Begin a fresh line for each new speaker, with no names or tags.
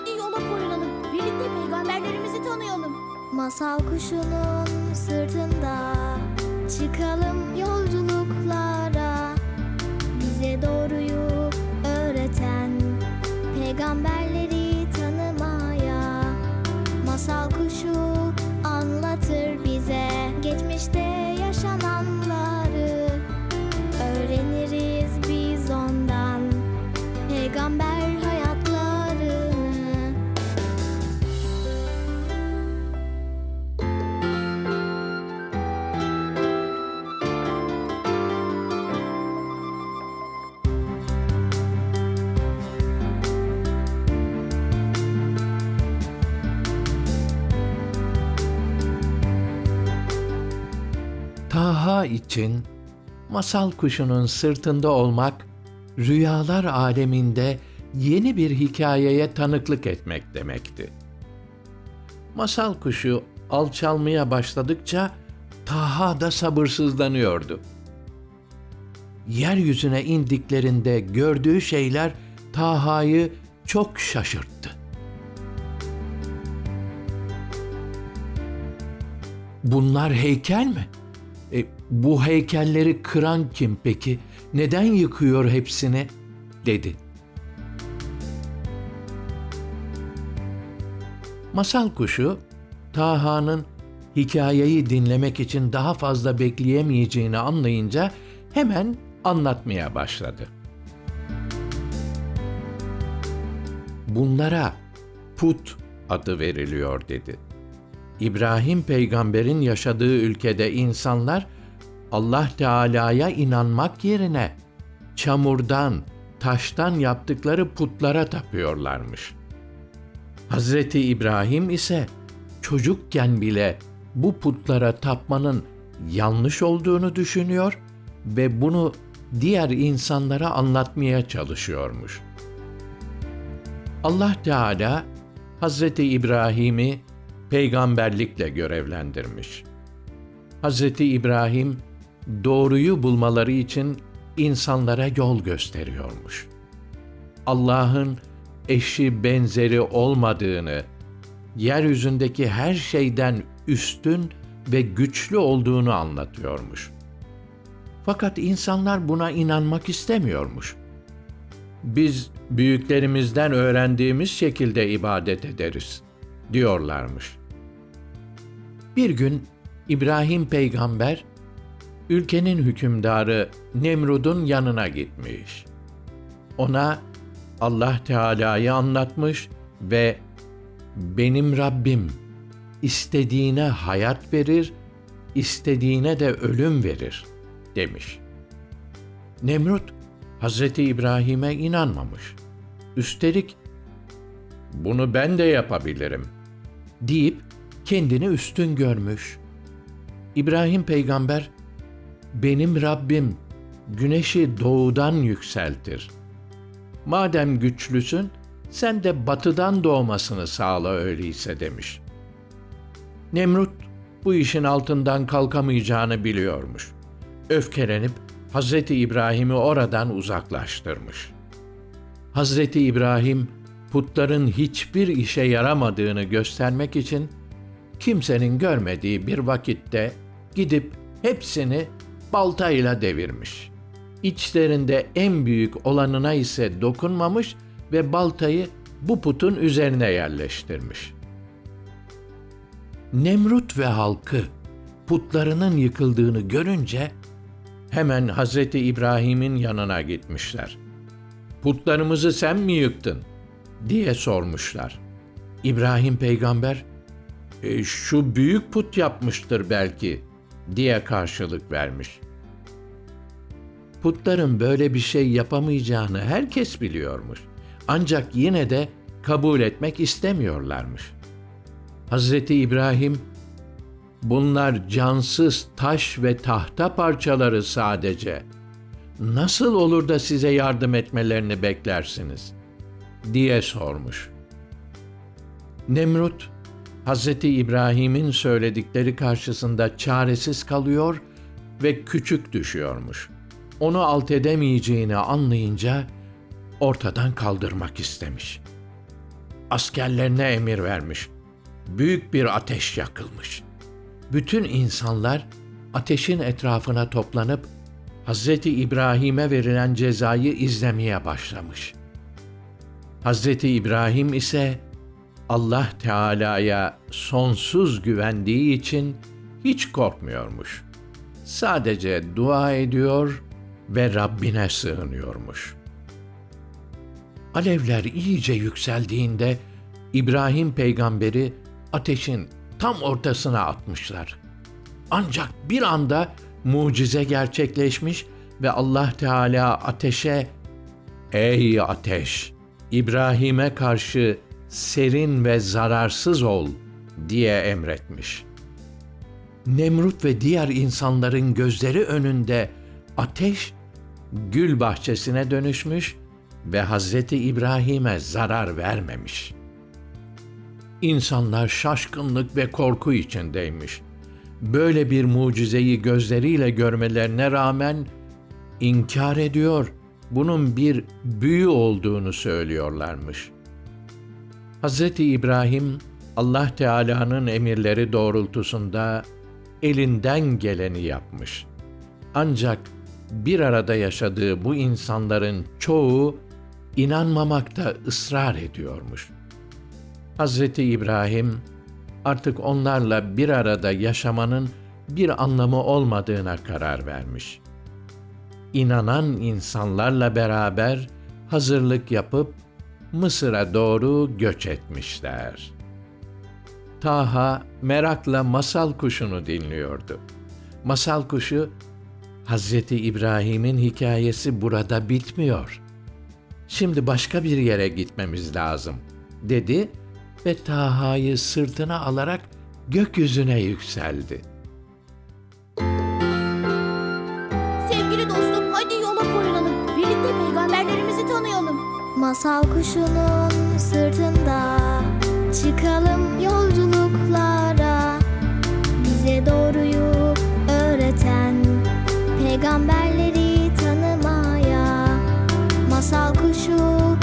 Haydi yola koyulalım. Birlikte peygamberlerimizi tanıyalım.
Masal kuşunun sırtında çıkalım yolculuklara bize doğruyu
Taha için masal kuşunun sırtında olmak, rüyalar aleminde yeni bir hikayeye tanıklık etmek demekti. Masal kuşu alçalmaya başladıkça Taha da sabırsızlanıyordu. Yeryüzüne indiklerinde gördüğü şeyler Taha'yı çok şaşırttı. Bunlar heykel mi? Bu heykelleri kıran kim peki? Neden yıkıyor hepsini? dedi. Masal kuşu Taha'nın hikayeyi dinlemek için daha fazla bekleyemeyeceğini anlayınca hemen anlatmaya başladı. Bunlara put adı veriliyor dedi. İbrahim peygamberin yaşadığı ülkede insanlar Allah Teala'ya inanmak yerine çamurdan, taştan yaptıkları putlara tapıyorlarmış. Hazreti İbrahim ise çocukken bile bu putlara tapmanın yanlış olduğunu düşünüyor ve bunu diğer insanlara anlatmaya çalışıyormuş. Allah Teala Hazreti İbrahim'i peygamberlikle görevlendirmiş. Hazreti İbrahim doğruyu bulmaları için insanlara yol gösteriyormuş. Allah'ın eşi benzeri olmadığını, yeryüzündeki her şeyden üstün ve güçlü olduğunu anlatıyormuş. Fakat insanlar buna inanmak istemiyormuş. Biz büyüklerimizden öğrendiğimiz şekilde ibadet ederiz diyorlarmış. Bir gün İbrahim peygamber ülkenin hükümdarı Nemrud'un yanına gitmiş. Ona Allah Teala'yı anlatmış ve benim Rabbim istediğine hayat verir, istediğine de ölüm verir demiş. Nemrut Hazreti İbrahim'e inanmamış. Üstelik bunu ben de yapabilirim deyip kendini üstün görmüş. İbrahim peygamber benim Rabbim güneşi doğudan yükseltir. Madem güçlüsün sen de batıdan doğmasını sağla öyleyse demiş. Nemrut bu işin altından kalkamayacağını biliyormuş. Öfkelenip Hazreti İbrahim'i oradan uzaklaştırmış. Hazreti İbrahim putların hiçbir işe yaramadığını göstermek için kimsenin görmediği bir vakitte gidip hepsini baltayla devirmiş. İçlerinde en büyük olanına ise dokunmamış ve baltayı bu putun üzerine yerleştirmiş. Nemrut ve halkı putlarının yıkıldığını görünce hemen Hazreti İbrahim'in yanına gitmişler. Putlarımızı sen mi yıktın? diye sormuşlar. İbrahim peygamber, "E, şu büyük put yapmıştır belki diye karşılık vermiş. Putların böyle bir şey yapamayacağını herkes biliyormuş. Ancak yine de kabul etmek istemiyorlarmış. Hazreti İbrahim, bunlar cansız taş ve tahta parçaları sadece. Nasıl olur da size yardım etmelerini beklersiniz?'' diye sormuş. Nemrut, Hazreti İbrahim'in söyledikleri karşısında çaresiz kalıyor ve küçük düşüyormuş. Onu alt edemeyeceğini anlayınca ortadan kaldırmak istemiş. askerlerine emir vermiş. Büyük bir ateş yakılmış. Bütün insanlar ateşin etrafına toplanıp Hz. İbrahim'e verilen cezayı izlemeye başlamış. Hz. İbrahim ise Allah Teala'ya sonsuz güvendiği için hiç korkmuyormuş. Sadece dua ediyor ve Rabbine sığınıyormuş. Alevler iyice yükseldiğinde İbrahim peygamberi ateşin tam ortasına atmışlar. Ancak bir anda mucize gerçekleşmiş ve Allah Teala ateşe Ey ateş! İbrahim'e karşı serin ve zararsız ol diye emretmiş. Nemrut ve diğer insanların gözleri önünde ateş gül bahçesine dönüşmüş ve Hazreti İbrahim'e zarar vermemiş. İnsanlar şaşkınlık ve korku içindeymiş. Böyle bir mucizeyi gözleriyle görmelerine rağmen inkar ediyor, bunun bir büyü olduğunu söylüyorlarmış. Hz. İbrahim Allah Teala'nın emirleri doğrultusunda elinden geleni yapmış. Ancak bir arada yaşadığı bu insanların çoğu inanmamakta ısrar ediyormuş. Hz. İbrahim artık onlarla bir arada yaşamanın bir anlamı olmadığına karar vermiş. İnanan insanlarla beraber hazırlık yapıp Mısır'a doğru göç etmişler. Taha merakla masal kuşunu dinliyordu. Masal kuşu Hazreti İbrahim'in hikayesi burada bitmiyor. Şimdi başka bir yere gitmemiz lazım dedi ve Taha'yı sırtına alarak gökyüzüne yükseldi.
Masal kuşunun sırtında çıkalım yolculuklara. Bize doğruyu öğreten peygamberleri tanımaya. Masal kuşu